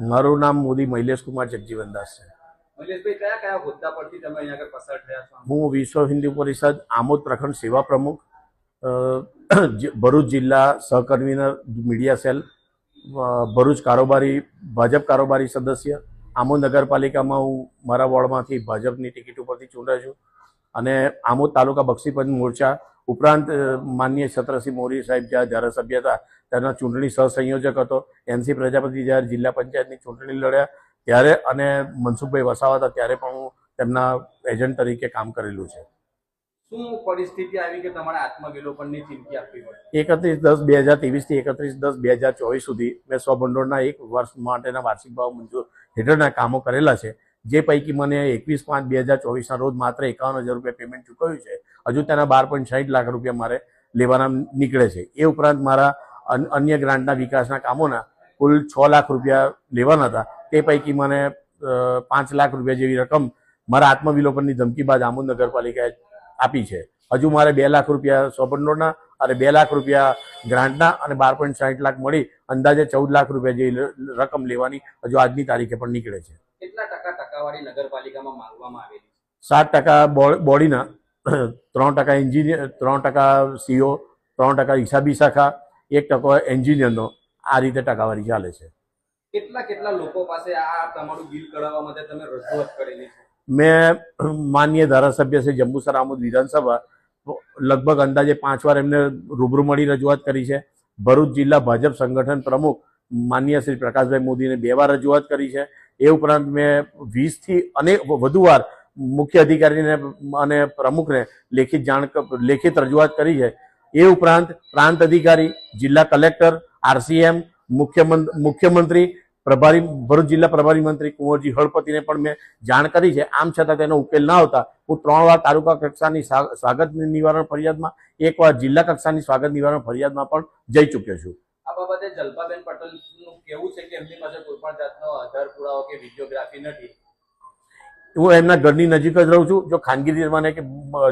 મારું નામ મોદી મૈલેશ કુમાર જગજીવનદાસ છો. હું વિશ્વ હિન્દુ પરિષદ આમોદ પ્રખંડ સેવા પ્રમુખ ભરૂચ જિલ્લા સહકન્વીનર મીડિયા સેલ ભરૂચ કારોબારી ભાજપ કારોબારી સદસ્ય આમોદ નગરપાલિકામાં હું મારા વોર્ડમાંથી ભાજપની ટિકિટ ઉપરથી ચૂંટાયો છું. અને આમોદ તાલુકા બક્ષીપંચ મોરચા ઉપરાંત માનનીય છત્રસિંહ મોરી સાહેબ જ્યાં ધારાસભ્ય હતા તેના ચૂંટણી સહસંયોજક હતો. એનસી પ્રજાપતિ જ્યારે જિલ્લા પંચાયતની ચૂંટણી લડ્યા ત્યારે અને મનસુખભાઈ વસાવા હતા ત્યારે પણ હું તેમના એજન્ટ તરીકે કામ કરેલું છે. શું પરિસ્થિતિ આવી કે તમારે આત્મવિલોપનની ચીમકી આપવી પડે? એકત્રીસ દસ બે હજાર ત્રેવીસથી એકત્રીસ દસ બે હજાર ચોવીસ સુધી મેં સ્વભંડોળના એક વર્ષ માટેના વાર્ષિક ભાવ મંજૂર હેઠળના કામો કરેલા છે. જે પૈકી મને એકવીસ પાંચ બે હજાર ચોવીસના રોજ માત્ર એકાવન હજાર રૂપિયા પેમેન્ટ ચૂકવ્યું છે, હજુ તેના બાર પોઈન્ટ સાઠ લાખ રૂપિયા મારે લેવાના નીકળે છે. એ ઉપરાંત મારા અન્ય ગ્રાન્ટના વિકાસના કામોના કુલ છ લાખ રૂપિયા લેવાના હતા. તે પૈકી મને પાંચ લાખ રૂપિયા જેવી રકમ મારા આત્મવિલોપનની ધમકી બાદ આમોદ નગરપાલિકાએ આપી છે. હજુ મારે બે લાખ રૂપિયા સ્વભંડોળના અને બે લાખ રૂપિયા ગ્રાન્ટના અને બાર પોઈન્ટ સાઠ લાખ મળી અંદાજે ચૌદ લાખ રૂપિયા જેવી રકમ લેવાની હજુ આજની તારીખે પણ નીકળે છે. ટકા ટકાવારી નગરપાલિકામાં માંગવામાં આવેલી સાત ટકા બોડીના ત્રણ ટકા એન્જિનિયર ત્રણ ટકા સીઓ ત્રણ ટકા હિસાબી શાખા એક ટકો એન્જિનિયરનો આ રીતે ટકાવારી ચાલે છે. કેટલા કેટલા લોકો પાસે આ તમારું બિલ કઢાવવા માટે તમે રજૂઆત કરેલી છે? મેં માન્ય ધારાસભ્ય છે જંબુસર આમોદ વિધાનસભા લગભગ અંદાજે પાંચ વાર એમને રૂબરૂ મળી રજૂઆત કરી છે. ભરૂચ જિલ્લા ભાજપ સંગઠન પ્રમુખ માન્ય શ્રી પ્રકાશભાઈ મોદીને બે વાર રજૂઆત કરી છે. એ ઉપરાંત મેં વીસથી અને વધુ વાર મુખ્ય અધિકારીને અને પ્રમુખને લેખિત જાણ લેખિત રજૂઆત કરી છે. એ ઉપરાંત પ્રાંત અધિકારી, જિલ્લા કલેક્ટર, આરસીએમ મુખ્યમંત્રી મુખ્યમંત્રી, પ્રભારી, ભરૂચ જિલ્લા પ્રભારી મંત્રી કુંવરજી હળપતિને પણ મેં જાણ કરી છે. આમ છતાં તેનો ઉકેલ ન આવતા હું ત્રણ વાર તાલુકા કક્ષાની સ્વાગત નિવારણ ફરિયાદમાં, એક વાર જિલ્લા કક્ષાની સ્વાગત નિવારણ ફરિયાદમાં પણ જઈ ચૂક્યો છું. બાબતે જલ્પાબેન પટેલનું કેવું છે કે એમની પાસે કોઈ પણ જાતનો આધાર પુરાવો કે વિડીયોગ્રાફી નથી? હું એમના ઘરની નજીક જ રહું છું. જો ખાનગી રીતે મને કે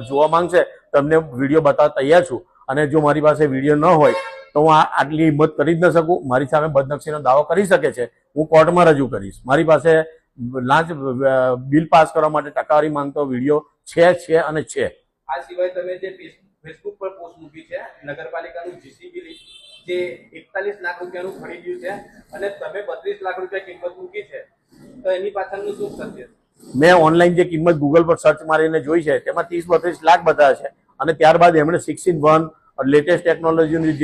જોવા માંગશે તમને વીડિયો બતાવવા તૈયાર છું. અને જો મારી પાસે વીડિયો ન હોય તો હું આ- આટલી હિંમત કરી જ ન શકું. મારી સામે બદનક્ષીનો દાવો કરી શકે છે. હું કોર્ટમાં રજૂ કરીશ. મારી પાસે લાંચ બિલ પાસ કરવા માટે ટકાવારી માંગતો વીડિયો છે છે અને છે. આ સિવાય તમે જે ફેસબુક પર પોસ્ટ મૂકી છે નગરપાલિકાનું જીસીબી જે એકતાલીસ લાખ રૂપિયાનું ખરીદ્યું છે અને તમે બત્રીસ લાખ રૂપિયા કિંમત મૂકી છે, તો એની પાછળનું શું સત્ય મેં ઓનલાઈન જે કિંમત ગૂગલ પર સર્ચ મારીને જોઈ છે, તેમાં ત્રીસ બત્રીસ લાખ બતાવે છે. અને ત્યારબાદ એમણે સિક્સ ઇન વન લેટેસ્ટ ટેકનોલોજીની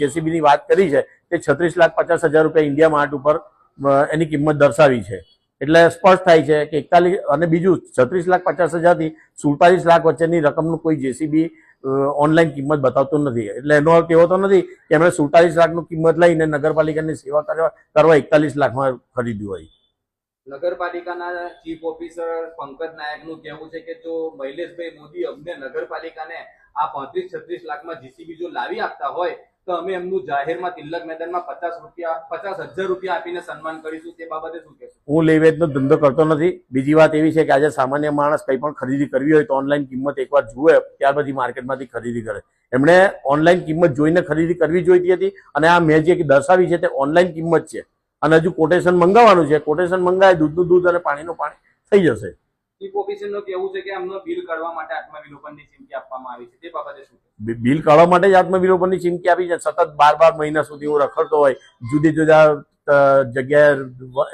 જેસીબીની વાત કરી છે, તે છત્રીસ લાખ પચાસ હજાર રૂપિયા ઇન્ડિયા માર્ટ ઉપર એની કિંમત દર્શાવી છે. એટલે સ્પષ્ટ થાય છે કે એકતાલીસ, અને બીજું છત્રીસ લાખ પચાસ હજારથી સુડતાલીસ લાખ વચ્ચેની રકમનું કોઈ જેસીબી ઓનલાઈન કિંમત બતાવતું નથી. એટલે એનો અર્થ એવો તો નથી કે એમણે સુડતાલીસ લાખનું કિંમત લઈને નગરપાલિકાની સેવા કરવા કરવા એકતાલીસ લાખમાં ખરીદ્યું હોય. નગરપાલિકાના ચીફ ઓફિસર પંકજ નાયકનું કહેવું છે કે જો મહિલેશભાઈ મોદી અમને નગરપાલિકાને આ પાંત્રીસ છત્રીસ લાખમાં જીસીબી જો લાવી આપતા હોય તો અમે એમનું જાહેરમાં તિલક મેદાનમાં પચાસ રૂપિયા, પચાસ હજાર રૂપિયા આપીને સન્માન કરીશું, તે બાબતે શું કહેશો? હું લે વેચનો ધંધો કરતો નથી. બીજી વાત એવી છે કે આજે સામાન્ય માણસ કંઈ પણ ખરીદી કરવી હોય તો ઓનલાઈન કિંમત એકવાર જુએ, ત્યાર પછી માર્કેટમાંથી ખરીદી કરે. એમણે ઓનલાઈન કિંમત જોઈને ખરીદી કરવી જોઈતી હતી અને આ મેં જે દર્શાવી છે તે ઓનલાઈન કિંમત છે. અને હજુ કોટેશન મંગાવવાનું છે. કોટેશન મંગાવે, દૂધનું દૂધ અને પાણીનું પાણી થઈ જશે. ચીફ ઓફિસરનું કહેવું છે કે એમનો બિલ કાઢવા માટે આત્મવિલોપનની ચીમકી આપવામાં આવી છે. તે બાબતે શું બિલ કાઢવા માટે જ આત્મવિલોપનની ચીમકી આપી છે. સતત બાર બાર મહિના સુધી હું રખડતો હોય જુદી જુદા જગ્યાએ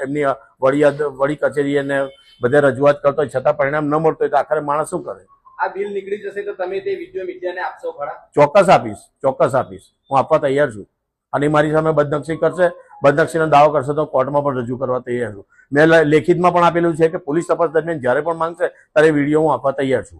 એમની વડી વડી કચેરી અને બધે રજૂઆત કરતો હોય છતાં પરિણામ ન મળતો હોય તો આખરે માણસ શું કરે? આ બિલ નીકળી જશે તો તમે તે વીડિયો મીડિયાને આપશો ખરા? ચોક્કસ આપીશ ચોક્કસ આપીશ. હું આપવા તૈયાર છું. અને મારી સામે બદનક્ષી કરશે. બદનક્ષીનો દાવો કરશે તો કોર્ટમાં પણ રજૂ કરવા તૈયાર છું. મેં લેખિતમાં પણ આપેલું છે કે પોલીસ તપાસ દરમિયાન જ્યારે પણ માંગશે ત્યારે વીડિયો હું આપવા તૈયાર છું.